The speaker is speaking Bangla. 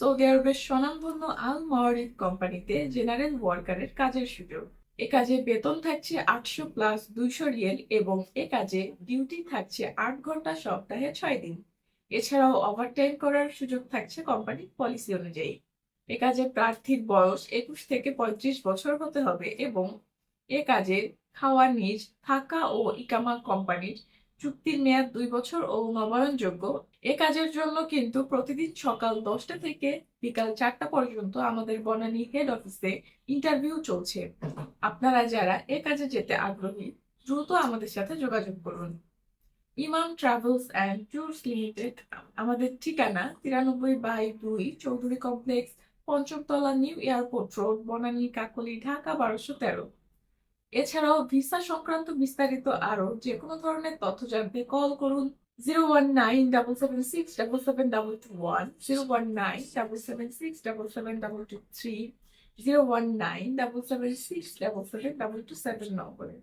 সৌদি আরবের স্বনামধন্য আল মাওয়ারিদ কোম্পানিতে জেনারেল ওয়ার্কারের কাজের সুযোগ। এ কাজে বেতন থাকছে আটশো প্লাস দুইশো রিয়েল এবং এ কাজে ডিউটি থাকছে আট ঘণ্টা সপ্তাহে ছয় দিন। এছাড়াও ওভারটাইম করার সুযোগ থাকছে কোম্পানির পলিসি অনুযায়ী। এ কাজে প্রার্থীর বয়স একুশ থেকে পঁয়ত্রিশ বছর হতে হবে এবং এ কাজে খাওয়া নিজ থাকা ও ইকামা কোম্পানির চুক্তির মেয়াদ দুই বছর ও নবায়নযোগ্য এ কাজের জন্য কিন্তু প্রতিদিন সকাল দশটা থেকে বিকাল চারটা পর্যন্ত আমাদের বনানী হেড অফিসে ইন্টারভিউ চলছে। আপনারা যারা এ কাজে যেতে আগ্রহী, দ্রুত আমাদের সাথে যোগাযোগ করুন। ইমাম ট্রাভেলস অ্যান্ড ট্যুরস লিমিটেড, আমাদের ঠিকানা তিরানব্বই বাই দুই Chowdhury complex, পঞ্চমতলা new airport road, Banani Kakoli, Dhaka বারোশো তেরো। এছাড়াও ভিসা সংক্রান্ত বিস্তারিত আরও যে কোনো ধরনের তথ্য জানতে কল করুন zero one nine double seven six double seven double two one zero one nine double seven six double seven double two three zero one nine double seven six double seven double two seven নম্বরে